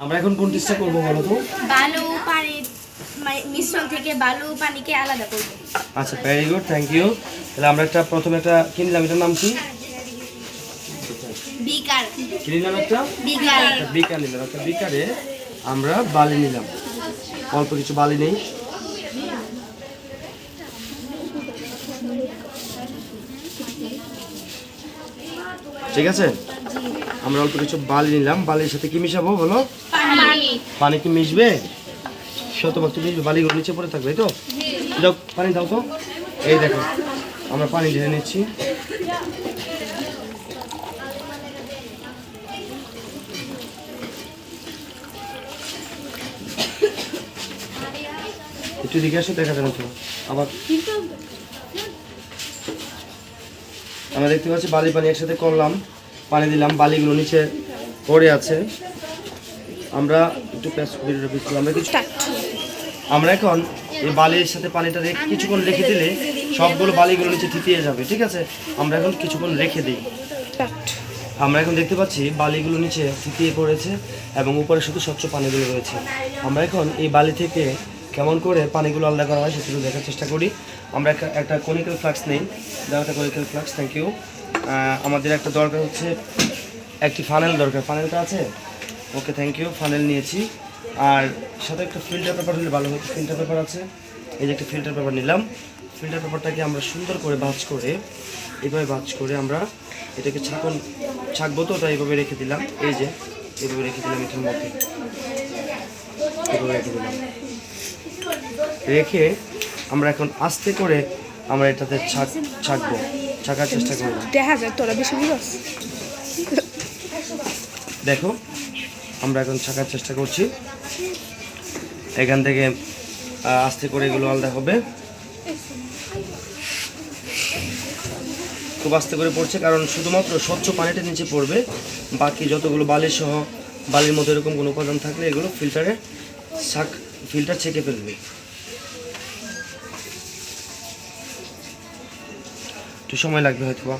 আমরা এখন কোন টেস্টটা করব বলো তো? বালু পানি মানে মিশ্রণ থেকে বালু পানিকে আলাদা করব। আচ্ছা ভেরি গুড থ্যাংক ইউ তাহলে আমরা একটা প্রথমে একটা কিনলাম এটার নাম কি? বিকার। কিনলাম একটা? বিকার। বিকার নিলাম একটা বিকারে আমরা বালি নিলাম। অল্প কিছু বালি নেই। ঠিক আছে? আমরা অল্প কিছু বালি নিলাম। বালির সাথে কি মিশাবো বলো? পানি। কি মিশবে? তো মিশবে। বালিগুলো নিচে পড়ে থাকবে তো? দাও পানি দাও তো। এই দেখো আমরা পানি ঢেলে নিচ্ছি। একটু দিকে আসো দেখা যাবে তো আবার আমরা দেখতে পাচ্ছি বালি পানি একসাথে করলাম। পানি দিলাম বালিগুলো নিচে পড়ে আছে। আমরা একটু আমরা কিছু আমরা এখন এই বালির সাথে পানিটা রেখে কিছুক্ষণ রেখে দিলে সবগুলো বালিগুলো নিচে থিতিয়ে যাবে ঠিক আছে? আমরা এখন কিছুক্ষণ রেখে দিই। আমরা এখন দেখতে পাচ্ছি বালিগুলো নিচে থিতিয়ে পড়েছে এবং উপরে শুধু স্বচ্ছ পানিগুলো রয়েছে। আমরা এখন এই বালি থেকে কেমন করে পানিগুলো আলাদা করা হয় সেগুলো দেখার চেষ্টা করি। আমরা একটা একটা কনিক্যাল ফ্লাক্স নেই। দাও একটা কনিক্যাল ফ্লাক্স থ্যাংক ইউ আমাদের একটা দরকার হচ্ছে, একটি ফানেল দরকার। ফানেলটা আছে? ওকে থ্যাংক ইউ ফানেল নিয়েছি। আর সাথে একটা ফিল্টার পেপার হলে ভালো হতো ফিল্টার পেপার আছে। এই যে একটা ফিল্টার পেপার নিলাম। ফিল্টার পেপারটাকে আমরা সুন্দর করে ভাঁজ করে, এভাবে ভাঁজ করে আমরা এটাকে ছাকন ছাকবো তো ওটা এইভাবে রেখে দিলাম। এই যে এইভাবে রেখে দিলাম এটার মধ্যে। এইভাবে রেখে দিলাম। রেখে আমরা এখন আস্তে করে আমরা এটাতে ছাক, ছাকবো। ছাকার চেষ্টা করব দেখা যায় তোরা বেশি বুঝস দেখো আমরা এখন ছাকার চেষ্টা করছি। এখান থেকে আস্তে করে এগুলো আলাদা হবে। খুব আস্তে করে পড়ছে কারণ শুধুমাত্র স্বচ্ছ পানিটা নিচে পড়বে। বাকি যতগুলো বালি সহ বালির মধ্যে এরকম কোনো উপাদান থাকলে এগুলো ফিল্টারে শাক ফিল্টার ছেঁকে ফেলবে। একটু সময় লাগবে হয়তো বা